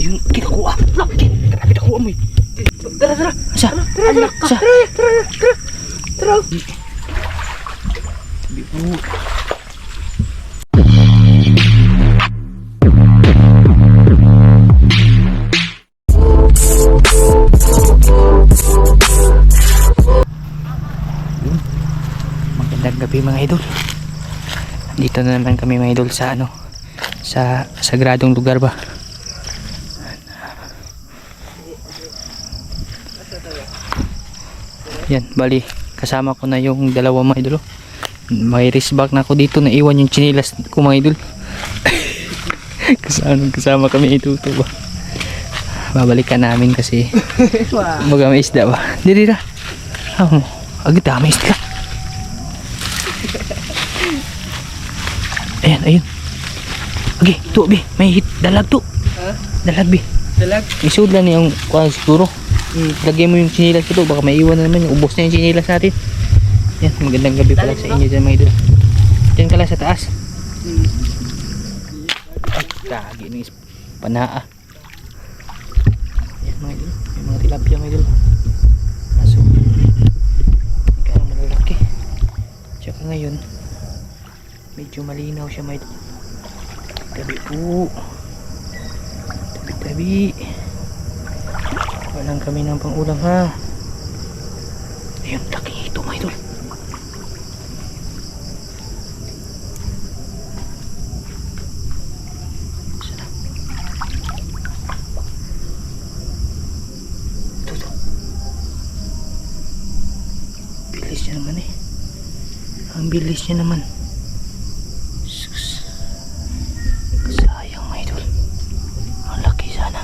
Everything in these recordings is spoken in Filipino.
Ayun, kikakuha. Laki. Grabe nakuha mo eh. Tara, tara. Sa? Tara, tara, tara, tara, tara, tara. Po. Yun. Magandang gabi mga idol. Dito na naman kami mga idol sa ano sa sagradong lugar ba. Yan, bali kasama ko na yung dalawa mga idol. oh. May wrist back na ako dito naiwan yung chinilas ko mga idol. kasama, kasama kami ituto ba. Babalikan namin kasi Wow. Baga may isda ba? Diri ra. Ah, mo. Agad ah, may isda. Ayan, ayun. Okay, to bi. May hit. Dalag to. Ha? Dalag bi. Dalag. Isud lang yung kuha siguro. Lagyan mo yung chinilas ko to. Baka may iwan na naman. Ubos na yung chinilas natin. Yan, magandang gabi pala sa inyo dyan mga idol. Diyan ka sa taas. Ay, kagi ng panaa. Yan mga idol. May mga tilapia mga idol. Aso. Kaya malalaki. Tsaka ngayon, medyo malinaw siya mga idol. Tabi po. Tabi-tabi. Walang kami ng pangulam ha. Ayun, laki ito mga idol. Bilis niya naman eh. Ang bilis niya naman. Sus. Sayang mga idol. Ang laki sana.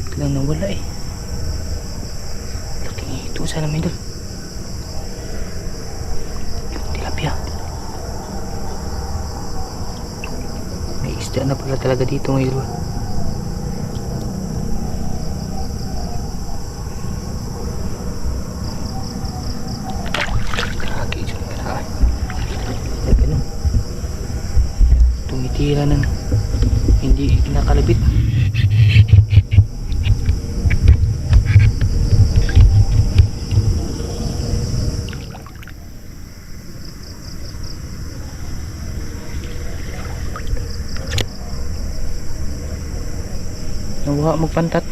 Biglang nawala eh. Laki ito sana mga idol. Yung tilapia. May isda na pala talaga dito mga idol. Kaki dyan ka na. Ay, ganun. Tumitira ng hindi nakalabit. Nawala magpantat.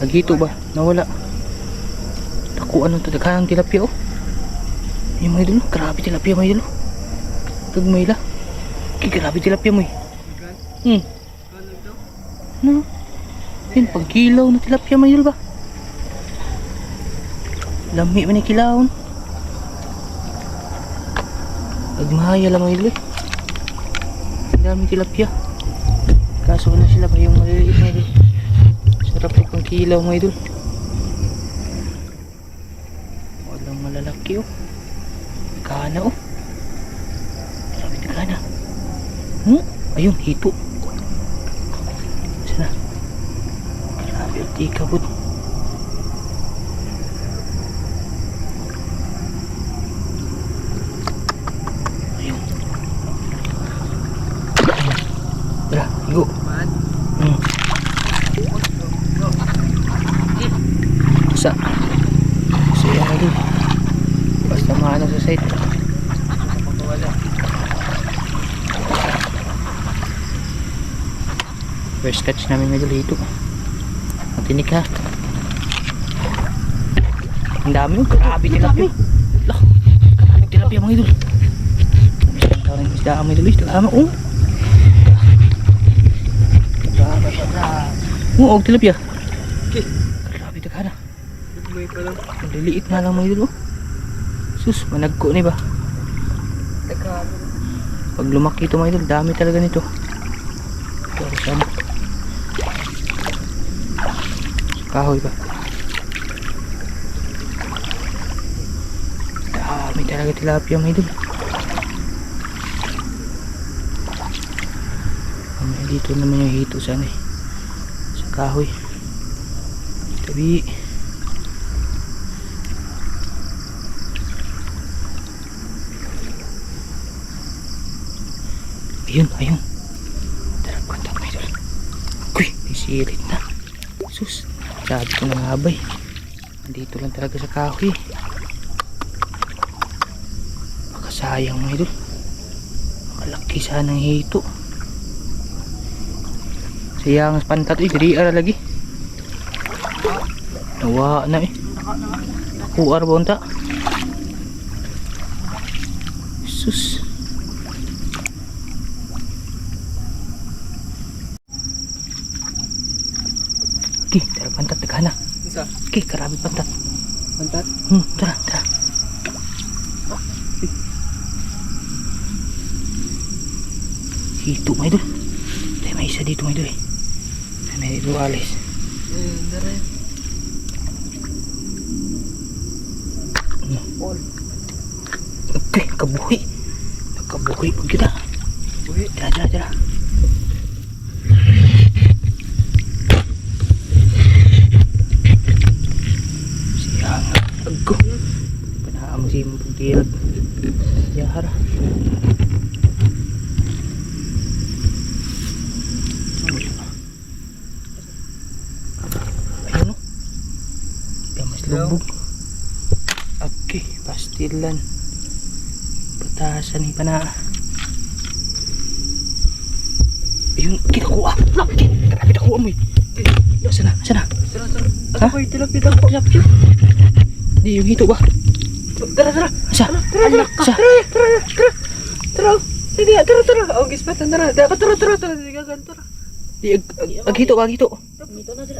Nagito ba? Nawala. Naku, ano to? Daghang tilapia oh. Mga idol, oh. grabe tilapia mga idol. oh. Gagmay la. Grabe tilapia mo eh. Hmm. No. Yan, pagkilaw na tilapia mga idol ba? Lami man yung kilawon. Nagmahaya lang idol eh. Ang daming tilapia. Kaso na sila ba yung maliliit mga idol. Sarap eh kung kilaw mga idol. Walang malalaki oh. Kana oh. Grabe na kana. Hmm? Ayun, hito. Sana. Grabe, di kabut. Ayun. Tara, higo. Man. Hmm. Sa. Sa yan na Basta maano sa site. Wala. Catch namin medyo dito. Matinik ha. Ang dami yung grabe tilapia. Grabe tilapia mga idol. Isang tao ng isda mga idol. Ama. Oh, na. oh, tilapia. Okay. Grabe pa lang. Ang liliit nga lang mga idol. Oh. Sus, managko ni ba? Pag lumaki ito mga idol, dami talaga nito. Pero sama. Kahoy ba? Dami talaga tilapia idol. Mamaya dito naman yung hito sana eh. Sa kahoy. Tabi. Ayun, ayun. Tara, kontak mo idol. Uy, isirit na. Sus, sabi ko na nga ba eh. Andito lang talaga sa kahoy. Baka sayang mo idol. Makalaki sana ng hito. Sayang ang pantat eh, diri ara lagi. Nawa na eh. Kuar bonta. Sus. Tara pantat tegana. Isa. Oke, karabi pantat. Pantat. Hmm, tara, tara. Hito, may idol. Tayo may isa dito, may idol eh. Tayo may dito alis. Eh, dara yun. Ano? All. Oke, kabuhi. Nagkabuhi pag kita. Uy. Tara, tara, tara. Siya nga. Agko. Panaam pagkirag. Yahara. Ayun o. Kaya mas lubog. Okay, pastilan. Patasan ni pana. Ayun, ah. Laki. Grabe na ko amoy. Yo, sana, sana. Tara, tara. Ha? Tilapit ako. Tilapia. Di yung hito ba? Tara, tara. Asa? Tara, tara. Asa? Tara, tara, tara. Tara. Hindi, tara, tara. Oh, gispatan, tara. Tara, tara, tara. Tara, Hindi gagan, tara. Di ag ag- ag hito, ag hito.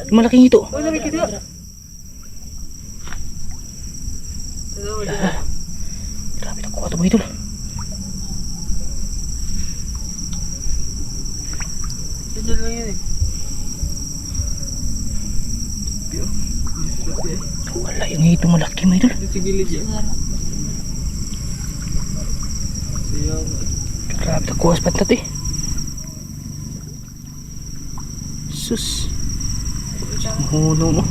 Malaking hito. Oh. Tara, tara. Grabe na ko ato mo hito. Ganyan lang yun eh. Wala yung hito malaki mo hito. Sa gilid yan. Grabe kuwas pantat eh. Sus. Hunong oh.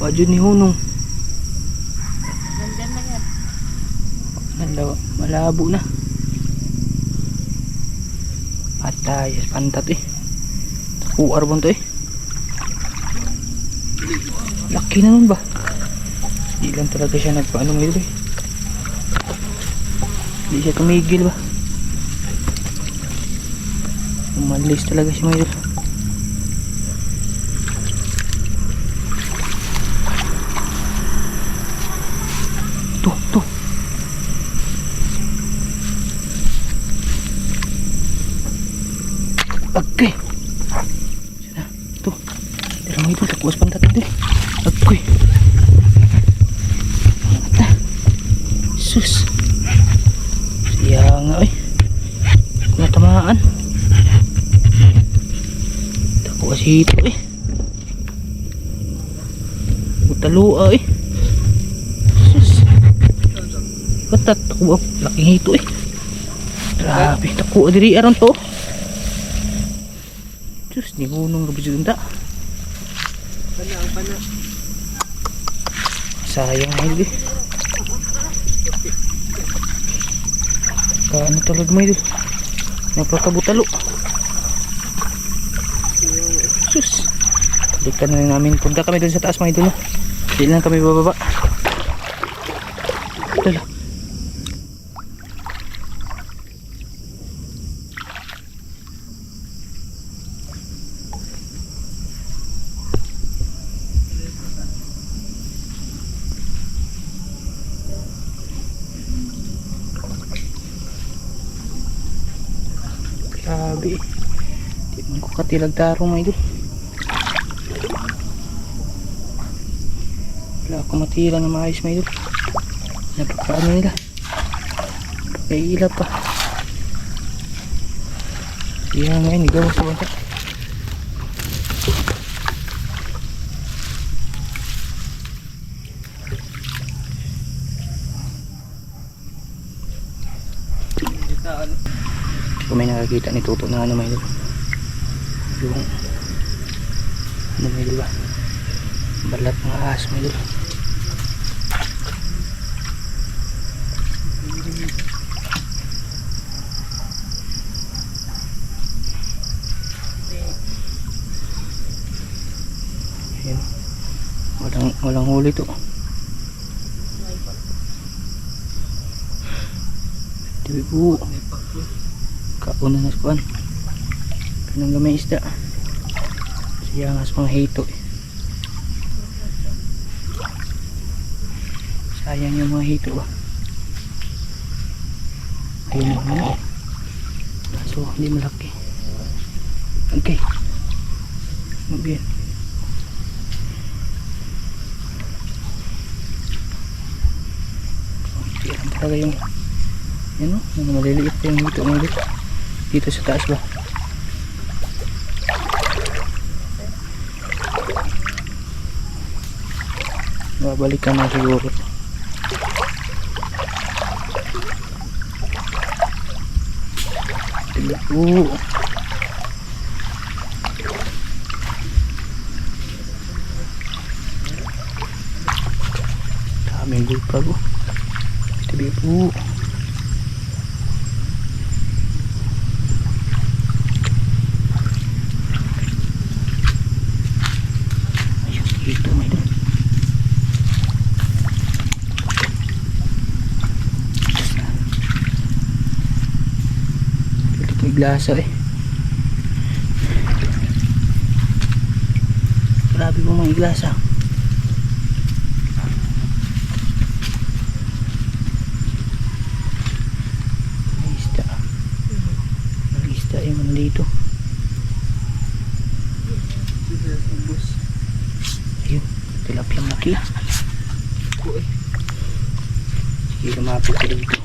Bajud ni Hunong. Nandyan na yan. Malaw, malabo na. Patay, pantat eh. Kuar bon to eh. Laki na nun ba? Di lang talaga siya nagpaano ngayon eh. Di siya tumigil ba? Umalis talaga siya ngayon. Tuh, tuh. Agay. Sana. Tira mo ito. Takuas pantat ito. Agay. Mata. Sus. Siya nga eh. Natamaan. Takuas ito eh. Butalua eh. Sus. Batat. Takuha. Laking hito eh. Grabe. Takuha diri aron to. Diyos, di hunong gabi dyan Pana, ang pana. Sayang na yun. Kaano talaga mo yun? Napakabutalo. Sus. Balikan na lang namin. Punta kami doon sa taas mga idol. Hindi lang kami bababa. Dala. Grabe. Di tarong mga idol. Wala ako matira na maayos mga idol. Napakaano nila. Pagkaila pa. Kaya ngayon, igaw sa banta. Kung may nakakita ni Tuto na ano may idol yung ano may diba balat ng ahas may diba Ayan. walang walang huli to Tibu. Kauna na skuan. Kanang gamay isda. Siya nga sa mga hito eh. Sayang yung mga hito ba. Ayun na naman. So, hindi malaki. Okay. Mabiyan. Yan talaga yung yan o, mga maliliit yung hito. Dito sa taas ba? Babalikan na siguro. Oo. Daming bulpag oh. Tabi po. Ayun, dito may doon. Glasa eh. Grabe po mga glasa. May isda. May isda yung ano dito. Ayun, tilapia maki. Sige, lumapit ka dito.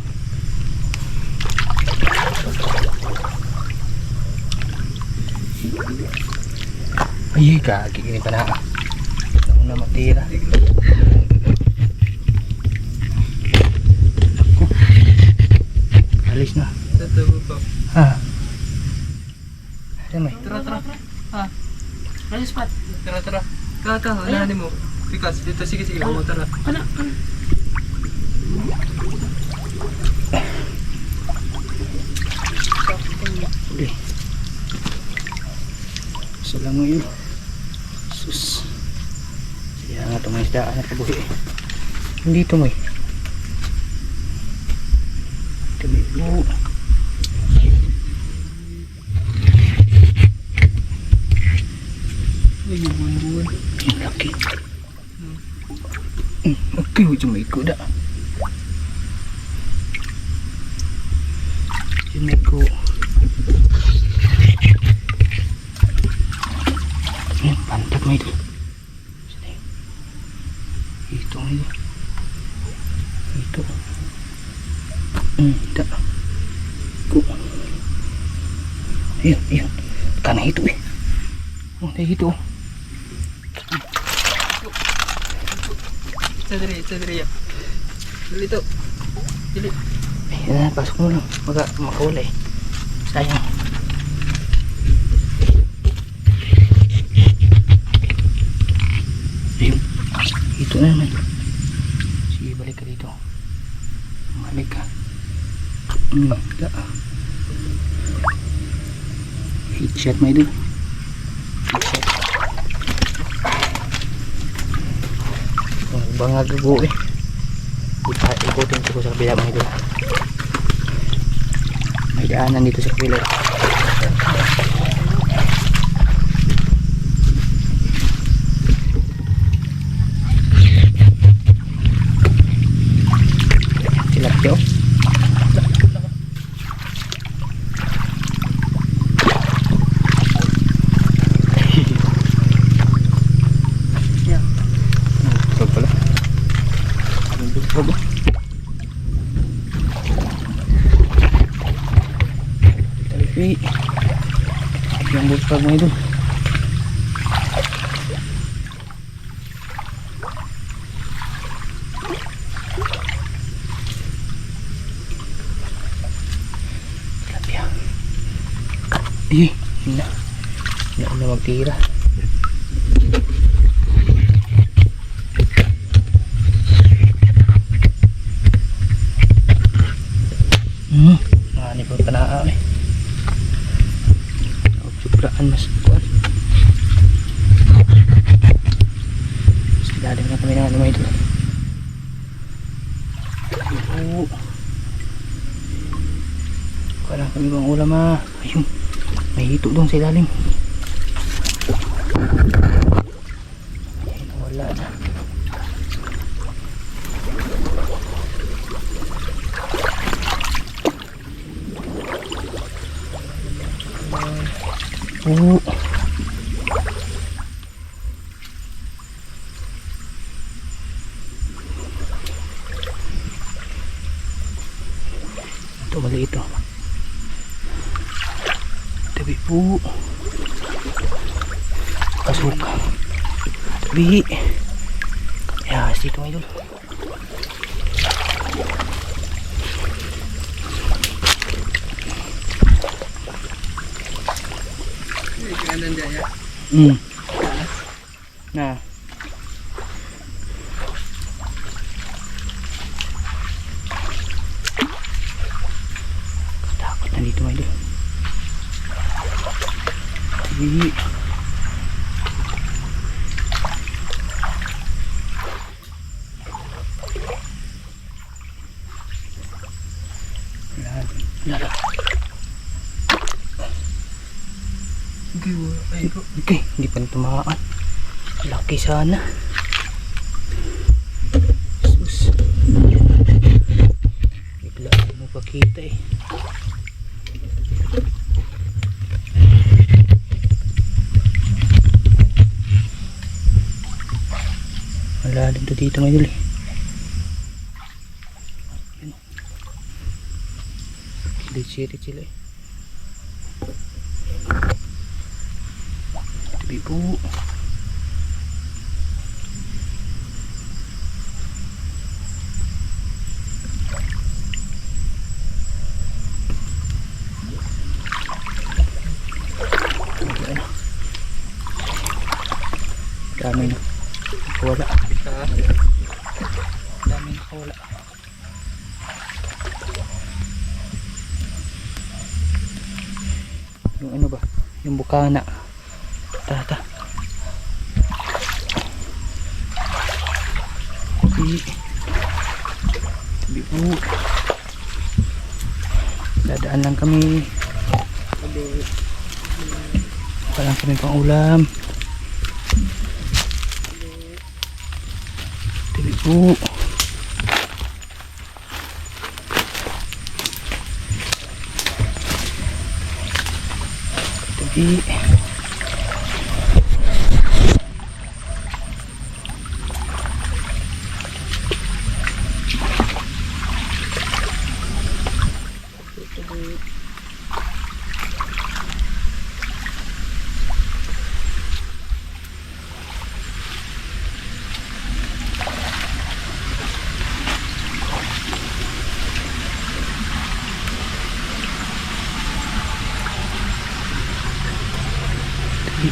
Ay, kagi ini pa na. Ako na matira. Ako. Alis na. Ha? Ano may? Tara, tara. Ha? Ano spot? Tara, tara. Kaka, ano mo? Pikas, dito, sige, sige, mo, tara. Ano? Ano? Lang mo yun. Sus. Kaya nga ito may isdaan na kabuhi. Hindi ito may. Ito may buo. Ay, yung buwan-buwan. Ang laki. Okay, huwag may kuda. Yung may ko. Ayan, pantak mo ito. Saan yun? Ito mo ito. Ito. Hmm, ito. Ko. Ayun, Kana ito eh. Oh, ito. Sa diri, sa diri. Dali to. Dali. Ayan, pasok mo lang. Maka, makawala eh. Sayang. Ayun. Ito na naman. Sige, balik ka dito. Balik ka. Hmm, da. Idol. Headshot. Ang bangag gago eh. Ikutin ko sa kabila mga idol. May daanan dito sa kabila. Tilapia oh. Yeah. Ito pala. Ang dugpag oh. Talpi. Yung dugpag mo ito. Talapia. Eh, na. Na na magtira. Hmm, nani po tanaa eh. Sobraan mas kuan. Mas lalim na kami po. Wala kami bang ulam ah. Ayun. May hito doon sa ilalim. Wala na. Oo. Ito mali ito. Tabi po. Kasuka. Tabi. Yas dito mga idol. Kanan dyan ya. Hmm. Na. Takot na dito mga idol. Tabi. Wala. Wala. Giwa. Ay ko. Okay, hindi pa tumaan. Laki sana. Sus. Bigla mo pakita eh. Malalim to dito ngayon eh. Kilit-sirit sila eh. Ayan. Dami na. Wala. Dami na wala. Yung ano ba? Yung bukana. Dadaan lang kami. Wala lang kami pang ulam. Tabi po. Tabi.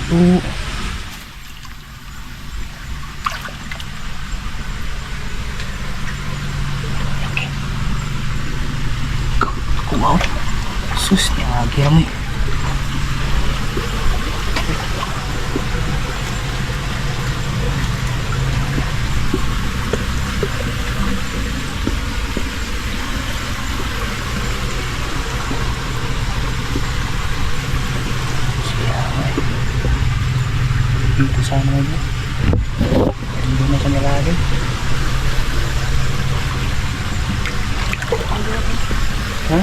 Po. Wow. Sus, niagya mo eh. Siya nga eh. Dito sana yun. Hindi na sa malalim. Ha?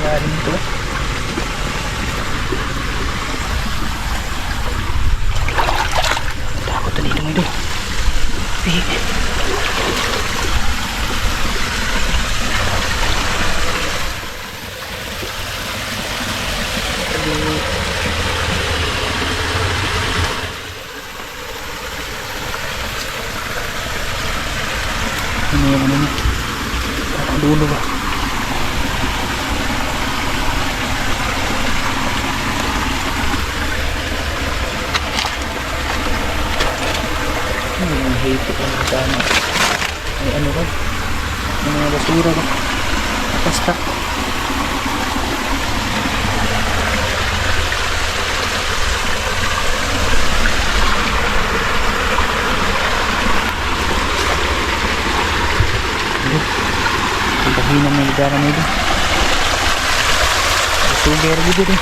Malalim ito. tama ay ano ba? May mga basura ba? Nakastak ang bahinang may lugar na nila sugar dito rin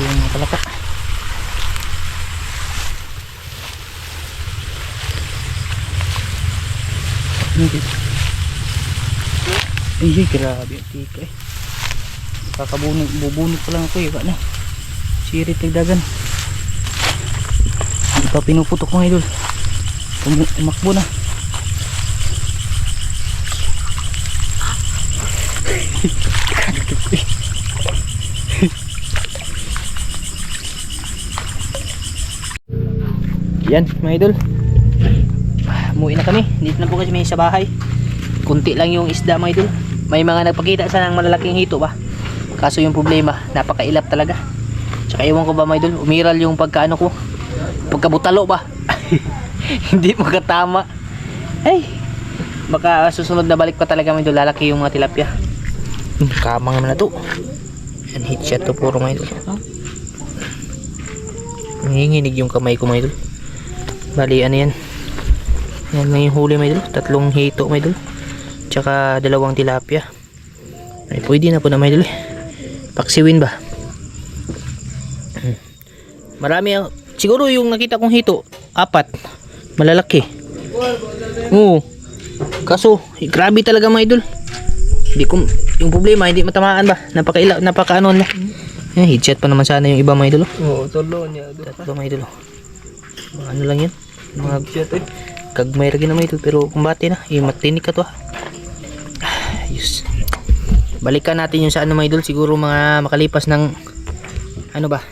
Lagi yung mga palaka. Ay, grabe ang tika eh. Kakabunod, bubunod pa lang ako eh. Na. Sirit nagdagan. Hindi pa pinuputok mga idol. Tumakbo na. Yan, mga idol. Umuwi na kami. Dito na po kasi may sa bahay. Kunti lang yung isda, mga idol. May mga nagpakita sa ng malalaking hito ba? Kaso yung problema, napakailap talaga. Tsaka iwan ko ba, mga idol, umiral yung pagkaano ko. Pagkabutalo ba? Hindi magkatama. Ay, baka susunod na balik pa talaga mga idol, lalaki yung mga tilapia. Kamang naman na to. Yan, hit shot to puro mga idol. Nanginginig yung kamay ko mga idol. Bali, ano yan? Yan yung huli mga idol. Tatlong hito mga idol. Tsaka dalawang tilapia. Ay, pwede na po na idol. eh. Paksiwin ba? Hmm. Marami ang- siguro yung nakita kong hito, apat. Malalaki. Oo. Kaso, grabe talaga mga idol. Hindi ko, yung problema, hindi matamaan ba? Napakaila, napakaano na. Eh, headshot pa naman sana yung iba mga idol. oh. Oo, tolo niya. Tatlo mga idol. oh. Ano lang yan. Mga Shit eh. kagmay lagi na mga idol. Pero kumbate na. Yung matinik ka to ah. Ayos. Balikan natin yung sa ano mga idol. Siguro mga makalipas ng ano ba?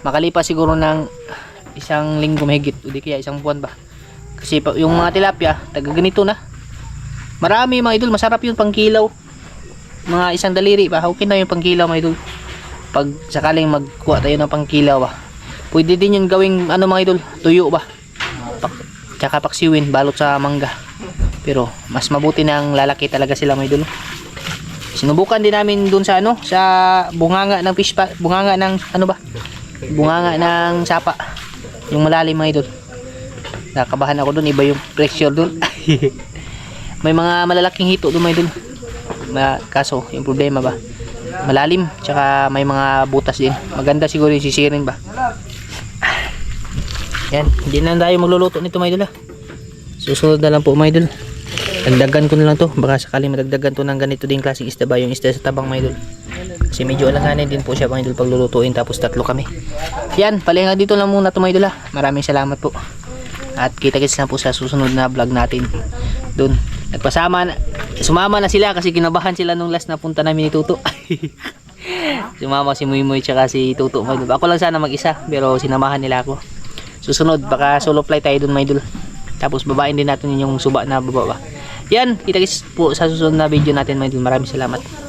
Makalipas siguro ng isang linggo mahigit. O di kaya isang buwan ba? Kasi yung mga tilapia, taga ganito na. Marami mga idol. Masarap yung pangkilaw. Mga isang daliri ba? Okay na yung pangkilaw mga idol. Pag sakaling magkuha tayo ng pangkilaw ba? Pwede din yung gawing ano mga idol, tuyo ba? Tsaka paksiwin, balot sa mangga. Pero mas mabuti nang lalaki talaga sila mga idol. Sinubukan din namin dun sa ano, sa bunganga ng fish pa, bunganga ng ano ba? Bunganga ng sapa. Yung malalim mga idol. Nakabahan ako dun, iba yung pressure dun. May mga malalaking hito dun mga idol. Ma, kaso, yung problema ba? Malalim, tsaka may mga butas din. Maganda siguro yung sisirin ba? Yan, hindi na tayo magluluto nito mga idol ah. Susunod na lang po mga idol. Dagdagan ko na lang to. Baka sakaling madagdagan to ng ganito din klaseng isda ba yung isda sa tabang mga idol. Kasi medyo alanganin din po siya mga idol pag lulutuin tapos tatlo kami. Yan, palinga dito lang muna to mga idol ah. Maraming salamat po. At kita-kits na po sa susunod na vlog natin. Doon. Nagpasama na, sumama na sila kasi kinabahan sila nung last na punta namin ni Tuto. Sumama si Muy tsaka si Tuto mga idol. Ako lang sana mag-isa pero sinamahan nila ako. Susunod, baka solo flight tayo dun, mga idol. Tapos babain din natin yung suba na baba ba. Yan, kita kits po sa susunod na video natin, mga idol. Maraming salamat.